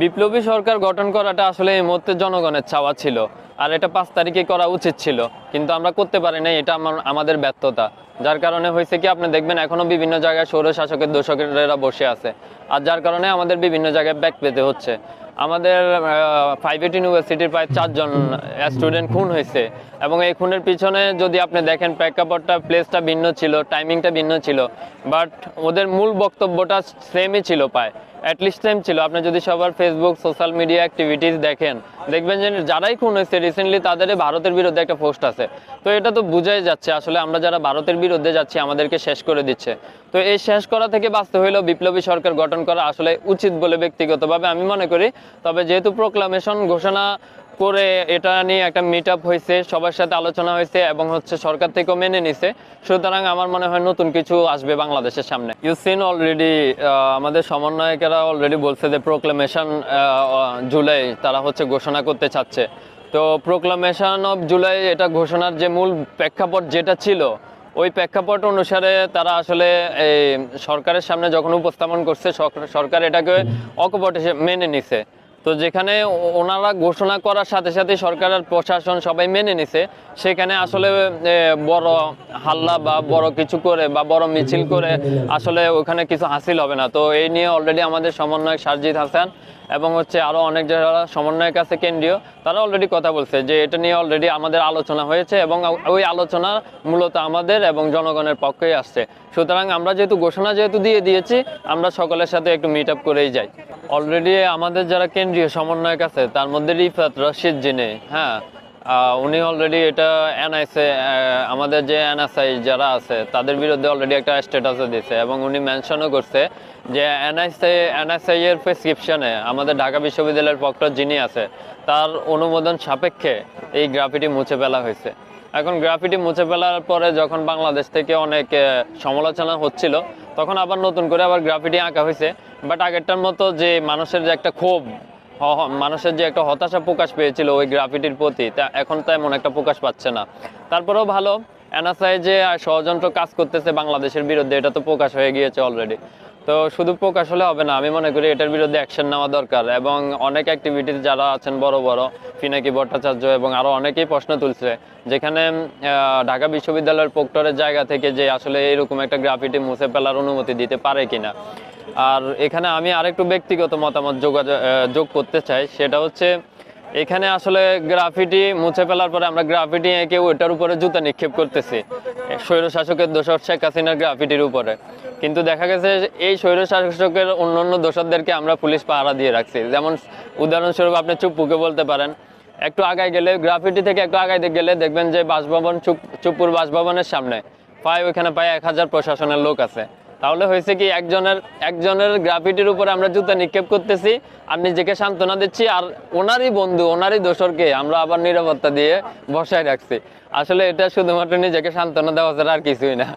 বিপ্লবী সরকার গঠন করাটা আসলে এই মুহূর্তে জনগণের চাওয়া ছিল, আর এটা পাঁচ তারিখে করা উচিত ছিল, কিন্তু আমরা করতে পারি না এটা আমার- আমাদের ব্যর্থতা। যার কারণে হয়েছে কি, আপনি দেখবেন এখনও বিভিন্ন জায়গায় সৌর শাসকের দোষকেরা বসে আছে, আর যার কারণে আমাদের বিভিন্ন জায়গায় ব্যাক পেতে হচ্ছে। আমাদের প্রাইভেট ইউনিভার্সিটির প্রায় চারজন স্টুডেন্ট খুন হয়েছে, এবং এই খুনের পিছনে যদি আপনি দেখেন, প্রেক্ষাপটটা প্লেসটা ভিন্ন ছিল টাইমিংটা ভিন্ন ছিল বাট ওদের মূল বক্তব্যটা সেমই ছিল পায় অ্যাটলিস্ট টাইম ছিল। আপনি যদি সবার ফেসবুক সোশ্যাল মিডিয়া অ্যাক্টিভিটিস দেখেন, দেখবেন যে যারাই খুন হয়েছে রিসেন্টলি তাদের ভারতের বিরুদ্ধে একটা পোস্ট আছে। তো এটা তো বুঝাই যাচ্ছে, আসলে আমরা যারা ভারতের বিরুদ্ধে যাচ্ছি, আমাদেরকে শেষ করে দিচ্ছে। তো এই শেষ করা থেকে বাঁচতে হইলেও বিপ্লবী সরকার গঠন করা আসলে উচিত বলে ব্যক্তিগতভাবে আমি মনে করি। তবে যেহেতু প্রোক্লামেশন ঘোষণা করে এটা নিয়ে একটা মিট আপ হয়েছে, সবার সাথে আলোচনা হয়েছে এবং হচ্ছে সরকার থেকেও মেনে নিছে। সুতরাং আমার মনে হয় নতুন কিছু আসবে বাংলাদেশের সামনে। ইউ সিন অলরেডি আমাদের সমন্বয়কেরা অলরেডি বলছে যে প্রোক্লামেশন জুলাই তারা হচ্ছে ঘোষণা করতে চাচ্ছে। তো প্রোক্লামেশন অফ জুলাই এটা ঘোষণার যে মূল প্রেক্ষাপট যেটা ছিল, ওই প্রেক্ষাপট অনুসারে তারা আসলে এই সরকারের সামনে যখন উপস্থাপন করছে সরকার- এটাকে অকপট মেনে নিছে। তো যেখানে ওনারা ঘোষণা করার সাথে সাথে সরকারের প্রশাসন সবাই মেনে নিছে, সেখানে আসলে বড় হাল্লা বা বড় কিছু করে বা বড় মিছিল করে আসলে ওখানে কিছু হাসিল হবে না। তো এই নিয়ে অলরেডি আমাদের সমন্বয়ক সারজিৎ হাসান এবং হচ্ছে আরও অনেক যারা সমন্বয়ক আছে, কেন্দ্রীয়, তারা অলরেডি কথা বলছে যে এটা নিয়ে অলরেডি আমাদের আলোচনা হয়েছে এবং ওই আলোচনা মূলত আমাদের এবং জনগণের পক্ষেই আসছে। সুতরাং আমরা যেহেতু ঘোষণা যেহেতু দিয়ে দিয়েছি, আমরা সকলের সাথে একটু মিট আপ করেই যাই। অলরেডি আমাদের যারা কেন্দ্রীয় সমন্বয়ক আছে, তার মধ্যে রিফাত, রশিদ জিনে হ্যাঁ উনি অলরেডি এটা এনআইসে আমাদের যে এনএসআই যারা আছে, তাদের বিরুদ্ধে অলরেডি একটা স্ট্যাটাসও দিয়েছে এবং উনি মেনশনও করছে যে এনআইসি এনএসআই এর প্রেসক্রিপশনে আমাদের ঢাকা বিশ্ববিদ্যালয়ের পক্ষ যিনি আছে, তার অনুমোদন সাপেক্ষে এই গ্রাফিটি মুছে ফেলা হয়েছে। এখন গ্রাফিটি মুছে ফেলার পরে যখন বাংলাদেশ থেকে অনেক সমালোচনা হচ্ছিল, তখন আবার নতুন করে আবার গ্রাফিটি আঁকা হয়েছে। বাট আগেরটার মতো যে মানুষের যে একটা ক্ষোভ মানুষের যে একটা হতাশা প্রকাশ পেয়েছিল ওই গ্রাফিটির প্রতি, তা এখন তো এমন একটা প্রকাশ পাচ্ছে না। তারপরেও ভালো, এনএসআই যে ষড়যন্ত্র কাজ করতেছে বাংলাদেশের বিরুদ্ধে, এটা তো প্রকাশ হয়ে গিয়েছে অলরেডি তো শুধু প্রকাশ হলে হবে না, আমি মনে করি এটার বিরুদ্ধে অ্যাকশন নেওয়া দরকার। এবং অনেক অ্যাক্টিভিটিস যারা আছেন বড় বড় পিনাকি ভট্টাচার্য এবং আরও অনেকেই প্রশ্ন তুলছে, যেখানে ঢাকা বিশ্ববিদ্যালয়ের প্রক্টরের জায়গা থেকে যে আসলে এরকম একটা গ্রাফিটি মুছে ফেলার অনুমতি দিতে পারে কিনা। আর এখানে আমি আরেকটু ব্যক্তিগত মতামত যোগাযোগ যোগ করতে চাই, সেটা হচ্ছে, এখানে আসলে গ্রাফিটি মুছে ফেলার পরে আমরা গ্রাফিটি এঁকে ওইটার উপরে জুতা নিক্ষেপ করতেছি। স্বৈর শাসকের দোষর শেখ হাসিনার গ্রাফিটির উপরে। কিন্তু দেখা গেছে এই স্বৈর শাসকের অন্য দোষরদেরকে আমরা পুলিশ পাহারা দিয়ে রাখছি। যেমন উদাহরণস্বরূপ আপনি চুপ্পুকে বলতে পারেন, একটু আগায় গেলে, গ্রাফিটি থেকে একটু আগায় গেলে দেখবেন যে বাসভবন চুপ, চুপ্পুর বাসভবনের সামনে প্রায় ওইখানে প্রায় এক হাজার প্রশাসনের লোক আছে। তাহলে হয়েছে কি, একজনের একজনের গ্রাফিটির উপরে আমরা জুতা নিক্ষেপ করতেছি, আর নিজেকে সান্ত্বনা দিচ্ছি, আর ওনারই বন্ধু, ওনারই দোসরকে আমরা আবার নিরাপত্তা দিয়ে বসায় রাখছি। আসলে এটা শুধুমাত্র নিজেকে সান্ত্বনা দেওয়া ছাড়া আর কিছুই না।